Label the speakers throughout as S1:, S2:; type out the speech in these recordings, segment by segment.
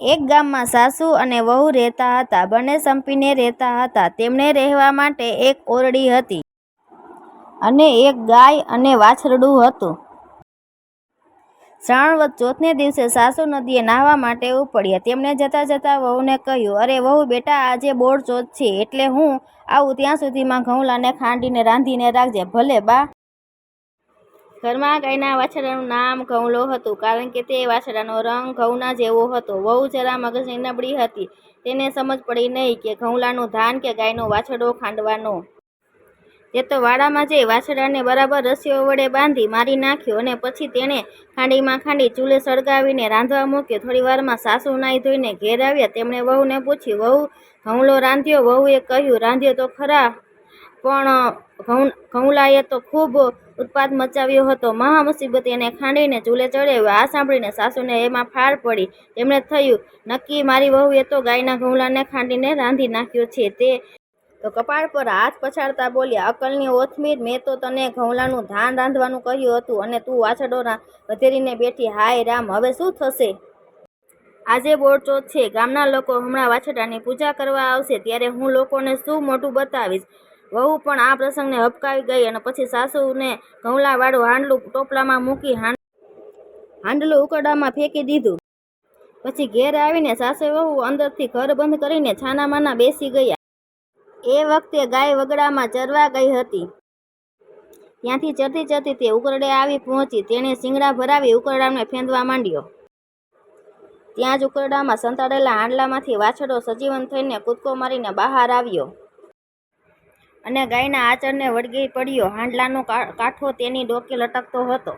S1: એક ગામમાં સાસુ અને વહુ રહેતા હતા. બંને સંપીને રહેતા હતા. તેમને રહેવા માટે એક ઓરડી હતી અને એક ગાય અને વાછરડું હતું. શ્રાવણ ચોથને દિવસે સાસુ નદીએ નાહવા માટે ઉપડ્યા. તેમણે જતાં જતાં વહુને કહ્યું, અરે વહુ, બેટા, આજે બોળ ચોથ છે. એટલે હું આવું ત્યાં સુધીમાં ઘઉંલાને ખાંડીને રાંધીને રાખજે. ભલે બા. ઘરમાં ગાયના વાછરડાનું નામ ઘઉંલો હતું, કારણ કે તે વાછરડાનો રંગ ઘઉંના જેવો હતો. વહુ જરા મગજની નબળી હતી. તેને સમજ પડી નહીં કે ઘઉંલાનું ધાન કે ગાયનો વાછરડો ખાંડવાનો. તે તો વાડામાં જઈ વાછરડાને બરાબર રસીઓ વડે બાંધી મારી નાખ્યો અને પછી તેણે ખાંડીમાં ખાંડી ચૂલે સળગાવીને રાંધવા મૂક્યો. થોડી વારમાં સાસુ નાહી ધોઈને ઘેર આવ્યા. તેમણે વહુને પૂછ્યું, વહુ, ઘઉંલો રાંધ્યો? વહુએ કહ્યું, રાંધ્યો તો ખરા પણ ઘઉં, ઘઉંલાએ તો ખૂબ ઉત્પાદ મચાવ્યો હતો. મહા મુસીબતે એને ખાંડીને ચૂલે ચડાવ્યો. આ સાંભળીને સાસુને એમાં ફાળ પડી. તેમણે થયું, નક્કી, મારી વહુએ તો ગાયના ઘઉંલાને ખાંડીને રાંધી નાખ્યો છે. તે તો કપાળ પર હાથ પછાડતા બોલ્યા અકલની ઓથમીર, મેં તો તને ઘઉંલાનું ધાન રાંધવાનું કહ્યું હતું અને તું વાછડોના વધેરીને બેઠી. હાય રામ, હવે શું થશે? આજે બોળચોથ છે ગામના લોકો હમણાં વાછડાની પૂજા કરવા આવશે. ત્યારે હું લોકોને શું મોટું બતાવીશ? વહુ પણ આ પ્રસંગને હપકાવી ગઈ અને પછી સાસુને ઘઉંલાવાળું હાંડલું ટોપલામાં મૂકી હાંડલું ઉકરડામાં ફેંકી દીધું. પછી ઘેર આવીને સાસુ વહુ અંદરથી ઘર બંધ કરીને છાનામાના બેસી ગયા. એ વખતે ગાય વગડામાં ચરવા ગઈ હતી. ત્યાંથી ચરતી ચરતી તે ઉકરડે આવી પહોંચી. તેણે શિંગડા ભરાવી ઉકરડાને ફેંદવા માંડ્યો. ત્યાં જ ઉકરડામાં સંતાડેલા હાંડલામાંથી વાછડો સજીવન થઈને કૂદકો મારીને બહાર આવ્યો. અને ગાયના આચરને વળગી પડ્યો. હાંડલાનો કાંઠો તેની ડોકે લટકતો હતો.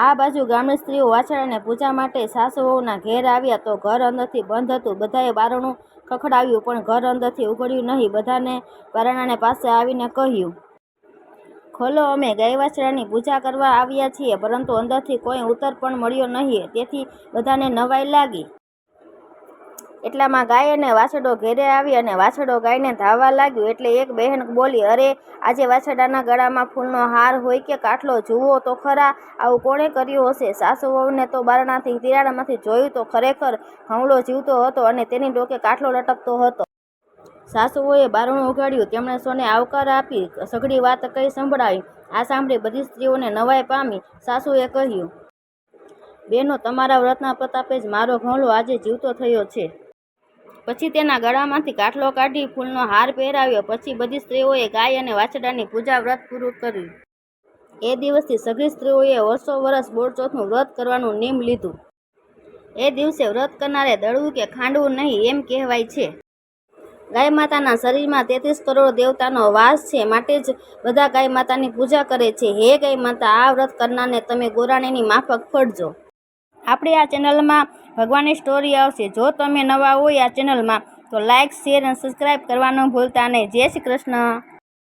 S1: આ બાજુ ગામની સ્ત્રીઓ વાછરડાને પૂજા માટે સાસુઓના ઘેર આવ્યા તો ઘર અંદરથી બંધ હતું. બધાએ બારણું ખખડાવ્યું, પણ ઘર અંદરથી ઉઘડ્યું નહીં. બધાને બારણાને પાસે આવીને કહ્યું, ખોલો, અમે ગાય વાછડાની પૂજા કરવા આવ્યા છીએ, પરંતુ અંદરથી કોઈ ઉત્તર પણ મળ્યો નહીં. તેથી બધાને નવાઈ લાગી. એટલામાં ગાય અને વાછડો ઘેરે આવી અને વાછડો ગાયને ધાવવા લાગ્યું એટલે એક બહેન બોલી, અરે, આજે વાછડાના ગળામાં ફૂલનો હાર હોય કે કાટલો જુઓ તો ખરા, આવું કોણે કર્યું હશે? સાસુ વહુને તો બારણાથી તિરાડામાંથી જોયું તો ખરેખર હમલો જીવતો હતો અને તેની ડોકે કાટલો લટકતો હતો. સાસુઓએ બારણું ઉગાડ્યું તેમણે સોને આવકાર આપી, સઘળી વાત કઈ સંભળાવી. આ સાંભળી બધી સ્ત્રીઓને નવાઈ પામી. સાસુએ કહ્યું, બેનો, તમારા વ્રતના પ્રતાપે જ મારો ઘોંલો આજે જીવતો થયો છે. પછી તેના ગળામાંથી કાટલો કાઢી ફૂલનો હાર પહેરાવ્યો. પછી બધી સ્ત્રીઓએ ગાય અને વાછડાની પૂજા વ્રત પૂરું કર્યું. એ દિવસથી સઘળી સ્ત્રીઓએ વર્ષો વર્ષ બોળચોથનું વ્રત કરવાનું નિયમ લીધું. એ દિવસે વ્રત કરનારે દળવું કે ખાંડવું નહીં એમ કહેવાય છે. ગાય માતાના શરીરમાં તેત્રીસ કરોડ દેવતાનો વાસ છે, માટે જ બધા ગાય માતાની પૂજા કરે છે. હે ગાય માતા, આ વ્રત કરનારને તમે ગોરાણીની માફક ફળજો. આપણી આ ચેનલમાં ભગવાનની સ્ટોરી આવશે. જો તમે નવા હોય આ ચેનલમાં, તો લાઇક શેર અને સબસ્ક્રાઈબ કરવાનું ભૂલતા નહીં. જય શ્રી કૃષ્ણ.